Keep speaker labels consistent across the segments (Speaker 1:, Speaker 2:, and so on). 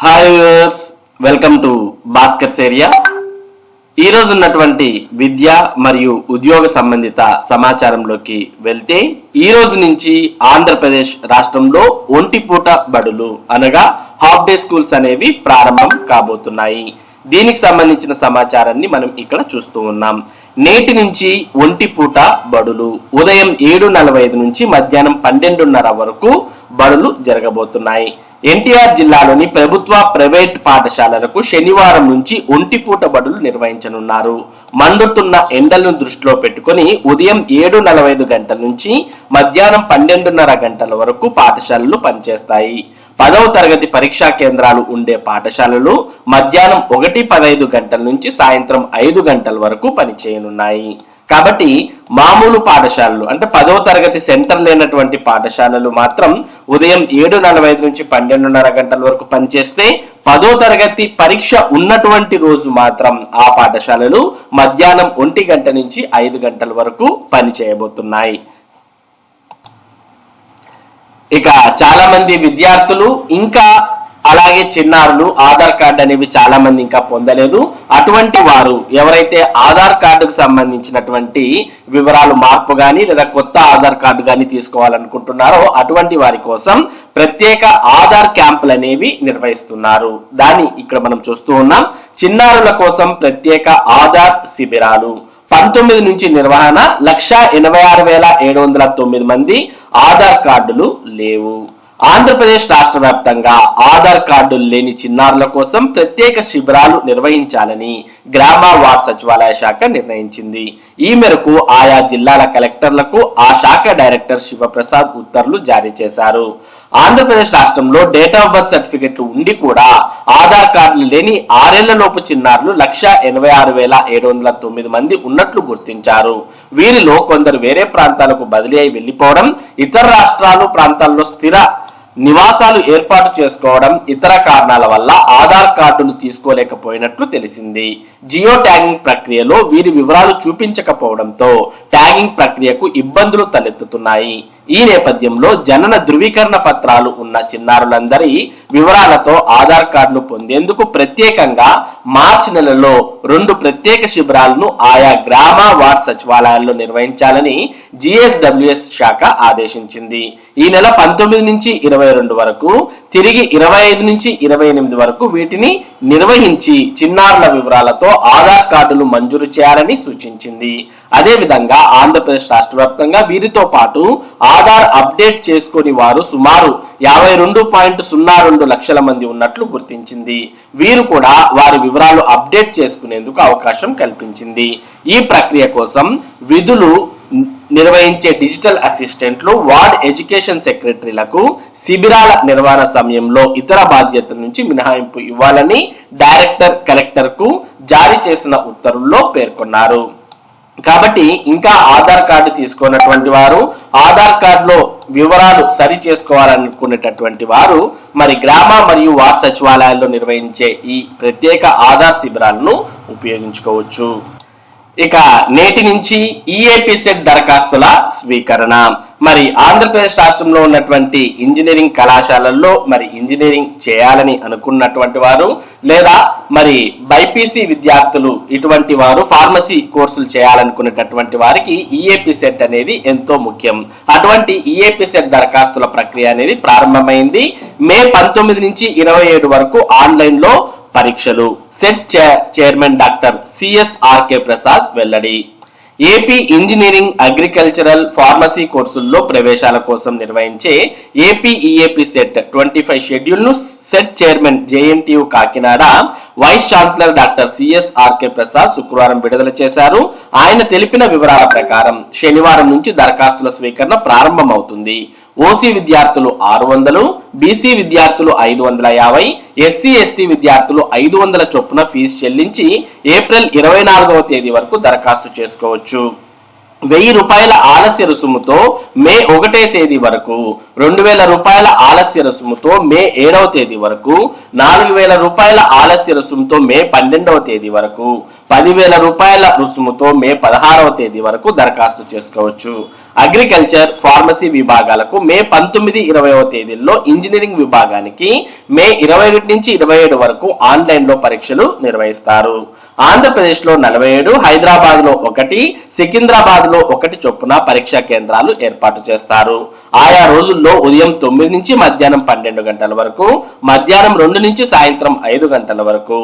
Speaker 1: Hi viewers welcome to Bhaskar's area ఈరోజు ఉన్నటువంటి విద్య మరియు ఉద్యోగ సంబంధిత సమాచారంలోకి వెళ్తే ఈ రోజు నుంచి ఆంధ్రప్రదేశ్ రాష్ట్రంలో ఒంటిపూట బడులు అనగా హాఫ్ డే స్కూల్స్ అనేవి ప్రారంభం కాబోతున్నాయి. దీనికి సంబంధించిన సమాచారాన్ని మనం ఇక్కడ చూస్తూ ఉన్నాం. నేటి నుంచి ఒంటి పూట బడులు ఉదయం ఏడు నలభై ఐదు నుంచి మధ్యాహ్నం పన్నెండున్నర వరకు బడులు జరగబోతున్నాయి. ఎన్టీఆర్ జిల్లాలోని ప్రభుత్వ ప్రైవేట్ పాఠశాలలకు శనివారం నుంచి ఒంటిపూట బడులు నిర్వహించనున్నారు. మండుతున్న ఎండలను దృష్టిలో పెట్టుకుని ఉదయం ఏడు నలభై ఐదు గంటల నుంచి మధ్యాహ్నం పన్నెండున్నర గంటల వరకు పాఠశాలలు పనిచేస్తాయి. పదవ తరగతి పరీక్షా కేంద్రాలు ఉండే పాఠశాలలు మధ్యాహ్నం ఒకటి పదహైదు గంటల నుంచి సాయంత్రం ఐదు గంటల వరకు పనిచేయనున్నాయి. కాబట్టి మామూలు పాఠశాలలు అంటే పదవ తరగతి సెంటర్ లేనటువంటి పాఠశాలలు మాత్రం ఉదయం ఏడు నలభై ఐదు నుంచి పన్నెండున్నర గంటల వరకు పనిచేస్తే పదో తరగతి పరీక్ష ఉన్నటువంటి రోజు మాత్రం ఆ పాఠశాలలు మధ్యాహ్నం ఒంటి గంట నుంచి ఐదు గంటల వరకు పని చేయబోతున్నాయి ఇక చాలా మంది విద్యార్థులు ఇంకా అలాగే చిన్నారులు ఆధార్ కార్డు అనేవి చాలా మంది ఇంకా పొందలేదు. అటువంటి వారు ఎవరైతే ఆధార్ కార్డుకు సంబంధించినటువంటి వివరాలు మార్పు కానీ లేదా కొత్త ఆధార్ కార్డు కానీ తీసుకోవాలనుకుంటున్నారో అటువంటి వారి కోసం ప్రత్యేక ఆధార్ క్యాంపులు అనేవి నిర్వహిస్తున్నారు. దాన్ని ఇక్కడ మనం చూస్తూ ఉన్నాం. చిన్నారుల కోసం ప్రత్యేక ఆధార్ శిబిరాలు. పంతొమ్మిది నుంచి నిర్వహణ లక్ష ఎనభై ఆరు వేల ఏడు వందల తొమ్మిది మంది ఆధార్ కార్డులు లేవు. ఆంధ్రప్రదేశ్ రాష్ట్ర వ్యాప్తంగా ఆధార్ కార్డులు లేని చిన్నారుల కోసం ప్రత్యేక శిబిరాలు నిర్వహించాలని గ్రామ వార్డ్ సచివాలయ శాఖ నిర్ణయించింది. ఈ మేరకు ఆయా జిల్లాల కలెక్టర్లకు ఆ శాఖ డైరెక్టర్ శివప్రసాద్ ఉత్తర్వులు జారీ చేశారు. ఆంధ్రప్రదేశ్ రాష్ట్రంలో డేట్ ఆఫ్ బర్త్ సర్టిఫికెట్లు ఉండి కూడా ఆధార్ కార్డులు లేని ఆరేళ్ళ లోపు చిన్నారులు లక్ష ఎనభై ఆరు వేల ఏడు వందల తొమ్మిది మంది ఉన్నట్లు గుర్తించారు. వీరిలో కొందరు వేరే ప్రాంతాలకు బదిలీ అయి వెళ్ళిపోవడం ఇతర రాష్ట్రాలు ప్రాంతాల్లో స్థిర నివాసాలు ఏర్పాటు చేసుకోవడం ఇతర కారణాల వల్ల ఆధార్ కార్డును తీసుకోలేకపోయినట్లు తెలిసింది. జియో ట్యాగింగ్ ప్రక్రియలో వీరి వివరాలు చూపించకపోవడంతో ట్యాగింగ్ ప్రక్రియకు ఇబ్బందులు తలెత్తుతున్నాయి. ఈ నేపథ్యంలో జనన ధృవీకరణ పత్రాలు ఉన్న చిన్నారులందరి వివరాలతో ఆధార్ కార్డును పొందేందుకు ప్రత్యేకంగా మార్చి నెలలో రెండు ప్రత్యేక శిబిరాలను ఆయా గ్రామ వార్డ్ సచివాలయాల్లో నిర్వహించాలని జిఎస్డబ్ల్యూఎస్ శాఖ ఆదేశించింది. ఈ నెల పంతొమ్మిది నుంచి ఇరవై రెండు వరకు తిరిగి ఇరవై ఐదు నుంచి ఇరవై ఎనిమిది వరకు వీటిని నిర్వహించి చిన్నారుల వివరాలతో ఆధార్ కార్డులు మంజూరు చేయాలని సూచించింది. అదే విధంగా ఆంధ్రప్రదేశ్ రాష్ట్ర వ్యాప్తంగా వీరితో పాటు ఆధార్ అప్డేట్ చేసుకుని వారు సుమారు యాభై రెండు పాయింట్ సున్నా రెండు లక్షల మంది ఉన్నట్లు గుర్తించింది. వీరు కూడా వారి వివరాలు అప్డేట్ చేసుకునేందుకు అవకాశం కల్పించింది. ఈ ప్రక్రియ కోసం విధులు నిర్వహించే డిజిటల్ అసిస్టెంట్లు వార్డ్ ఎడ్యుకేషన్ సెక్రటరీలకు శిబిరాల నిర్వహణ సమయంలో ఇతర బాధ్యతల నుంచి మినహాయింపు ఇవ్వాలని డైరెక్టర్ కలెక్టర్కు జారీ చేసిన ఉత్తర్వుల్లో పేర్కొన్నారు. కాబట్టి ఇంకా ఆధార్ కార్డు తీసుకున్నటువంటి వారు ఆధార్ కార్డులో వివరాలు సరి చేసుకోవాలనుకునేటటువంటి వారు మరి గ్రామ మరియు వార్డ్ సచివాలయాల్లో నిర్వహించే ఈ ప్రత్యేక ఆధార్ శిబిరాలను ఉపయోగించుకోవచ్చు. ఇక నేటి నుంచి ఈఏపీ సెట్ దరఖాస్తుల స్వీకరణ. మరి ఆంధ్రప్రదేశ్ రాష్ట్రంలో ఉన్నటువంటి ఇంజనీరింగ్ కళాశాలల్లో మరి ఇంజనీరింగ్ చేయాలని అనుకున్నటువంటి వారు లేదా మరి బైపీసీ విద్యార్థులు ఇటువంటి వారు ఫార్మసీ కోర్సులు చేయాలనుకునేటటువంటి వారికి ఈఏపీ సెట్ అనేది ఎంతో ముఖ్యం. అటువంటి ఈఏపీ సెట్ దరఖాస్తుల ప్రక్రియ అనేది ప్రారంభమైంది. మే పంతొమ్మిది నుంచి ఇరవై ఏడు వరకు ఆన్లైన్లో పరీక్షలు. CET chair- chairman doctor CS RK Prasad వెల్లడి. ఏపీ ఇంజనీరింగ్ అగ్రికల్చరల్ ఫార్మసీ కోర్సుల్లో ప్రవేశాల కోసం నిర్వహించే AP EAP CET twenty five షెడ్యూల్ను CET chairman JNTU Kakinada vice chancellor doctor CS RK Prasad శుక్రవారం విడుదల చేశారు. ఆయన తెలిపిన వివరాల ప్రకారం శనివారం నుంచి దరఖాస్తుల స్వీకరణ ప్రారంభమవుతుంది. ఓసీ విద్యార్థులు ఆరు వందలు బీసీ విద్యార్థులు ఐదు వందల యాభై ఎస్సీ ఎస్టీ విద్యార్థులు ఐదు వందల చొప్పున ఫీజు చెల్లించి ఏప్రిల్ ఇరవై నాలుగవ తేదీ వరకు దరఖాస్తు చేసుకోవచ్చు. వెయ్యి రూపాయల ఆలస్య రుసుముతో మే ఒకటే తేదీ వరకు రెండు వేల రూపాయల ఆలస్య రుసుముతో మే ఏడవ తేదీ వరకు నాలుగు వేల రూపాయల ఆలస్య రుసుముతో మే పన్నెండవ తేదీ వరకు పదివేల రూపాయల రుసుముతో మే పదహారవ తేదీ వరకు దరఖాస్తు చేసుకోవచ్చు. అగ్రికల్చర్ ఫార్మసీ విభాగాలకు మే పంతొమ్మిది ఇరవైవ తేదీల్లో ఇంజనీరింగ్ విభాగానికి మే ఇరవై ఒకటి నుంచి ఇరవై ఏడు వరకు ఆన్లైన్లో పరీక్షలు నిర్వహిస్తారు. ఆంధ్రప్రదేశ్లో నలభై ఏడు హైదరాబాద్లో ఒకటి సికింద్రాబాద్లో ఒకటి చొప్పున పరీక్షా కేంద్రాలు ఏర్పాటు చేస్తారు. ఆయా రోజుల్లో ఉదయం తొమ్మిది నుంచి మధ్యాహ్నం పన్నెండు గంటల వరకు మధ్యాహ్నం రెండు నుంచి సాయంత్రం ఐదు గంటల వరకు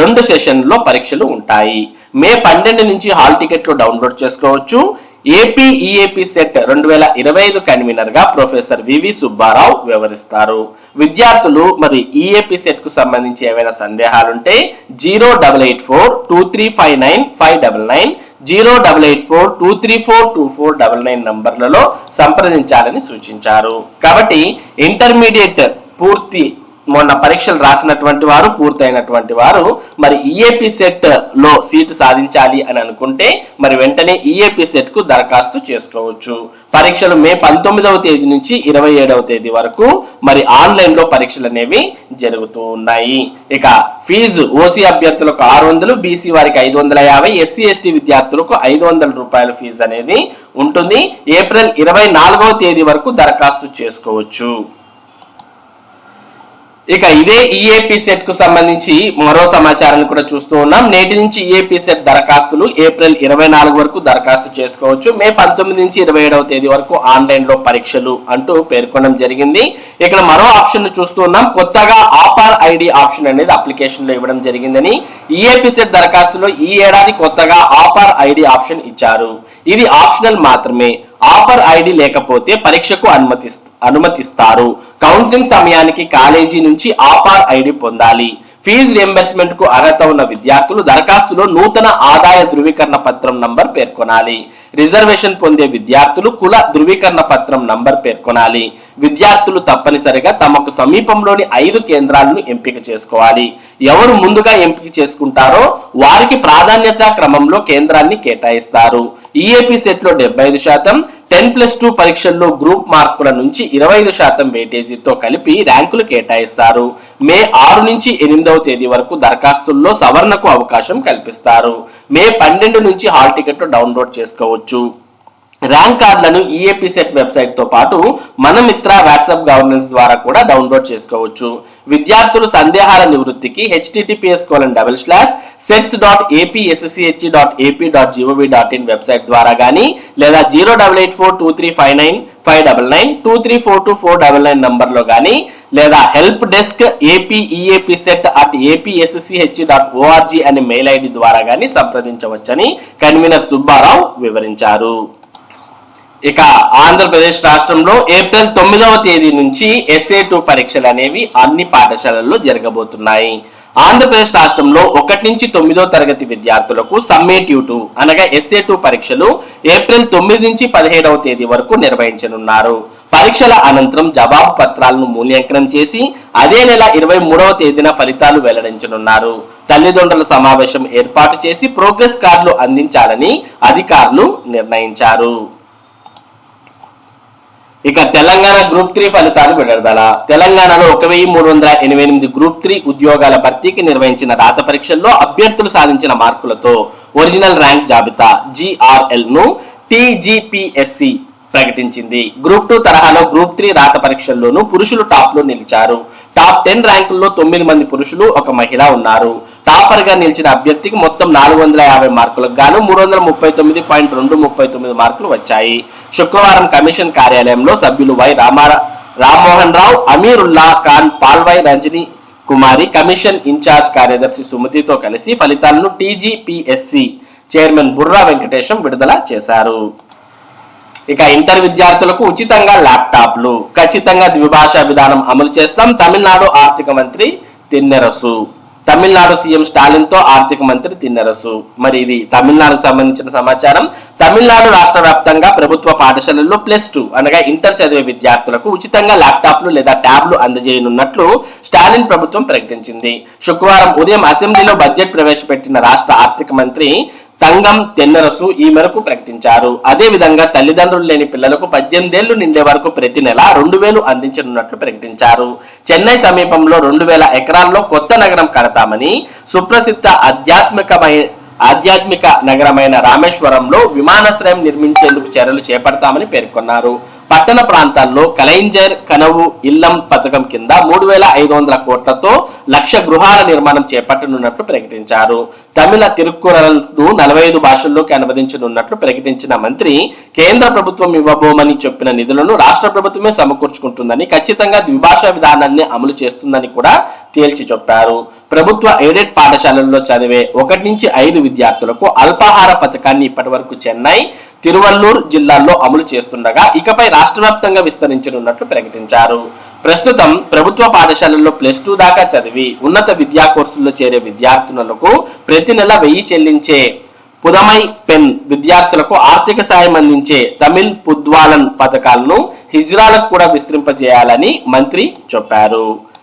Speaker 1: రెండు సెషన్లో పరీక్షలు ఉంటాయి. మే పన్నెండు నుంచి హాల్ టికెట్లు డౌన్లోడ్ చేసుకోవచ్చు. ఏపీ ఈఏపీ సెట్ రెండు వేల ఇరవై ఐదు కన్వీనర్గా ప్రొఫెసర్ వివి సుబ్బారావు వివరిస్తారు. విద్యార్థులు మరి ఈఏపీ సెట్కు సంబంధించి ఏవైనా సందేహాలుంటే zero double eight four two three five nine five double nine zero double eight four two three four two four double nine నంబర్లలో సంప్రదించాలని సూచించారు. కాబట్టి ఇంటర్మీడియట్ పూర్తి మొన్న పరీక్షలు రాసినటువంటి వారు పూర్తయినటువంటి వారు మరి ఈఏపీ సెట్లో సీటు సాధించాలి అని అనుకుంటే మరి వెంటనే ఈఏపీ సెట్కు దరఖాస్తు చేసుకోవచ్చు. పరీక్షలు మే పంతొమ్మిదవ తేదీ నుంచి ఇరవై ఏడవ తేదీ వరకు మరి ఆన్లైన్లో పరీక్షలు అనేవి జరుగుతూ ఉన్నాయి. ఇక ఫీజు ఓసీ అభ్యర్థులకు ఆరు వందలు బీసీ వారికి ఐదు వందల యాభై ఎస్సీ ఎస్టీ విద్యార్థులకు ఐదు వందల రూపాయల ఫీజు అనేది ఉంటుంది. ఏప్రిల్ ఇరవై నాలుగవ తేదీ వరకు దరఖాస్తు చేసుకోవచ్చు. ఇక ఇదే ఈఏపీ సెట్కు సంబంధించి మరో సమాచారాన్ని కూడా చూస్తూ ఉన్నాం. నేటి నుంచి ఈఏపీ సెట్ దరఖాస్తులు ఏప్రిల్ ఇరవై నాలుగు వరకు దరఖాస్తు చేసుకోవచ్చు. మే పంతొమ్మిది నుంచి ఇరవై ఏడవ తేదీ వరకు ఆన్లైన్లో పరీక్షలు అంటూ పేర్కొనడం జరిగింది. ఇక్కడ మరో ఆప్షన్ చూస్తూ ఉన్నాం. కొత్తగా ఆఫర్ ఐడి ఆప్షన్ అనేది అప్లికేషన్లో ఇవ్వడం జరిగిందని ఈఏపీ సెట్ దరఖాస్తులో ఈ ఏడాది కొత్తగా ఆఫర్ ఐడి ఆప్షన్ ఇచ్చారు. ఇది ఆప్షనల్ మాత్రమే. ఆఫర్ ఐడి లేకపోతే పరీక్షకు అనుమతి అనుమతిస్తారు. కౌన్సిలింగ్ సమయానికి కాలేజీ నుంచి ఆఫర్ ఐడి పొందాలి. ఫీజు రియంబర్స్మెంట్కు అర్హత ఉన్న విద్యార్థులు దరఖాస్తులో నూతన ఆదాయ ధృవీకరణ పత్రం నంబర్ పేర్కొనాలి. రిజర్వేషన్ పొందే విద్యార్థులు కుల ధృవీకరణ పత్రం నంబర్ పేర్కొనాలి. విద్యార్థులు తప్పనిసరిగా తమకు సమీపంలోని ఐదు కేంద్రాలను ఎంపిక చేసుకోవాలి. ఎవరు ముందుగా ఎంపిక చేసుకుంటారో వారికి ప్రాధాన్యత క్రమంలో కేంద్రాన్ని కేటాయిస్తారు. ఈఏపీ సెట్లో డెబ్బై ఐదు శాతం టెన్ ప్లస్ టూ పరీక్షల్లో గ్రూప్ మార్కుల నుంచి ఇరవై ఐదు శాతం వెయిటేజీతో కలిపి ర్యాంకులు కేటాయిస్తారు. మే ఆరు నుంచి ఎనిమిదవ తేదీ వరకు దరఖాస్తుల్లో సవరణకు అవకాశం కల్పిస్తారు. మే పన్నెండు నుంచి హాల్ టికెట్ డౌన్లోడ్ చేసుకోవచ్చు. ర్యాంక్ కార్డులను ఈఏపీ సెట్ వెబ్సైట్తో పాటు మన మిత్ర వాట్సాప్ గవర్నెన్స్ ద్వారా కూడా డౌన్లోడ్ చేసుకోవచ్చు. విద్యార్థులు సందేహాల నివృత్తికి HTTPS colon double slash cets dot APSCHE dot AP dot GOV dot in website ద్వారా కానీ లేదా zero double eight four two three five nine five double nine two three four two four double nine నంబర్లో కానీ లేదా help desk AP EAP CET at APSCHE dot ORG అనే mail ID ద్వారా కానీ సంప్రదించవచ్చని convener Subbarao వివరించారు. ఇక ఆంధ్రప్రదేశ్ రాష్ట్రంలో ఏప్రిల్ తొమ్మిదవ తేదీ నుంచి ఎస్ఏ టూ పరీక్షలు అనేవి అన్ని పాఠశాలల్లో జరగబోతున్నాయి. ఆంధ్రప్రదేశ్ రాష్ట్రంలో ఒకటి నుంచి తొమ్మిదో తరగతి విద్యార్థులకు సమ్మేటివ్ టూ అనగా ఎస్ఏ టూ పరీక్షలు ఏప్రిల్ తొమ్మిది నుంచి పదిహేడవ తేదీ వరకు నిర్వహించనున్నారు. పరీక్షల అనంతరం జవాబు పత్రాలను మూల్యాంకనం చేసి అదే నెల ఇరవై మూడవ తేదీన ఫలితాలు వెల్లడించనున్నారు. తల్లిదండ్రుల సమావేశం ఏర్పాటు చేసి ప్రోగ్రెస్ కార్డులు అందించాలని అధికారులు నిర్ణయించారు. ఇక తెలంగాణ గ్రూప్ త్రీ ఫలితాలు విడుదల. తెలంగాణలో ఒక వెయ్యి మూడు వందల ఎనభై ఎనిమిది గ్రూప్ త్రీ ఉద్యోగాల భర్తీకి నిర్వహించిన రాత పరీక్షల్లో అభ్యర్థులు సాధించిన మార్కులతో ఒరిజినల్ ర్యాంక్ జాబితా జిఆర్ఎల్ను టీజీపీఎస్సి ప్రకటించింది. గ్రూప్ టూ తరహాలో గ్రూప్ త్రీ రాత పరీక్షల్లోనూ పురుషులు టాప్లో నిలిచారు. టాప్ టెన్ ర్యాంకుల్లో తొమ్మిది మంది పురుషులు ఒక మహిళ ఉన్నారు. టాపర్గా నిలిచిన అభ్యర్థికి మొత్తం నాలుగు వందల యాభై మార్కులకు గాను మూడు వందల ముప్పై తొమ్మిది పాయింట్ రెండు ముప్పై తొమ్మిది మార్కులు వచ్చాయి. శుక్రవారం కమిషన్ కార్యాలయంలో సభ్యులు Y రామారా Rammohan Rao Ameerullah Khan Palvai Ranjani Kumari commission in charge కార్యదర్శి సుమతితో కలిసి ఫలితాలను టీజీపీఎస్సి చైర్మన్ బుర్రా వెంకటేశం విడుదల చేశారు. ఇక ఇంటర్ విద్యార్థులకు ఉచితంగా ల్యాప్టాప్లు ఖచ్చితంగా ద్విభాషా విధానం అమలు చేస్తాం తమిళనాడు ఆర్థిక మంత్రి తిన్నెరసు. తమిళనాడు సీఎం స్టాలిన్తో ఆర్థిక మంత్రి తిన్నరసు. మరి ఇది తమిళనాడుకు సంబంధించిన సమాచారం. తమిళనాడు రాష్ట్ర వ్యాప్తంగా ప్రభుత్వ పాఠశాలల్లో ప్లస్ టూ అనగా ఇంటర్ చదివే విద్యార్థులకు ఉచితంగా ల్యాప్టాప్లు లేదా ట్యాబ్లు అందజేయనున్నట్లు స్టాలిన్ ప్రభుత్వం ప్రకటించింది. శుక్రవారం ఉదయం అసెంబ్లీలో బడ్జెట్ ప్రవేశపెట్టిన రాష్ట్ర ఆర్థిక మంత్రి తంగం తెన్నరసు ఈ మేరకు ప్రకటించారు. అదే విధంగా తల్లిదండ్రులు లేని పిల్లలకు పద్దెనిమిదేళ్ళు నిండే వరకు ప్రతి నెల రెండు వేలు అందించనున్నట్లు ప్రకటించారు. చెన్నై సమీపంలో రెండు వేల ఎకరాల్లో కొత్త నగరం కడతామని సుప్రసిద్ధ ఆధ్యాత్మికమైన ఆధ్యాత్మిక నగరమైన రామేశ్వరంలో విమానాశ్రయం నిర్మించేందుకు చర్యలు చేపడతామని పేర్కొన్నారు. పట్టణ ప్రాంతాల్లో కలైంజర్ కనవు ఇల్లం పథకం కింద మూడు వేల ఐదు వందల కోట్లతో లక్ష గృహాల నిర్మాణం చేపట్టనున్నట్లు ప్రకటించారు. తమిళ తిరుక్కురలను నలభై ఐదు భాషల్లోకి అనువదించనున్నట్లు ప్రకటించిన మంత్రి కేంద్ర ప్రభుత్వం ఇవ్వబోమని చెప్పిన నిధులను రాష్ట్ర ప్రభుత్వమే సమకూర్చుకుంటుందని ఖచ్చితంగా ద్విభాషా విధానాన్ని అమలు చేస్తుందని కూడా తేల్చి చెప్పారు. ప్రభుత్వ ఎయిడెడ్ పాఠశాలల్లో చదివే ఒకటి నుంచి ఐదు విద్యార్థులకు అల్పాహార పథకాన్ని ఇప్పటి వరకు చెన్నై తిరువల్లూరు జిల్లాల్లో అమలు చేస్తుండగా ఇకపై రాష్ట్ర వ్యాప్తంగా విస్తరించనున్నట్లు ప్రకటించారు. ప్రస్తుతం ప్రభుత్వ పాఠశాలల్లో ప్లస్ టూ దాకా చదివి ఉన్నత విద్యా కోర్సుల్లో చేరే విద్యార్థులకు ప్రతి నెల వెయ్యి చెల్లించే పుదమై పెన్ విద్యార్థులకు ఆర్థిక సాయం అందించే తమిళ్ పుద్వాలన్ పథకాలను హిజ్రాలకు కూడా విస్తరింపజేయాలని మంత్రి చెప్పారు.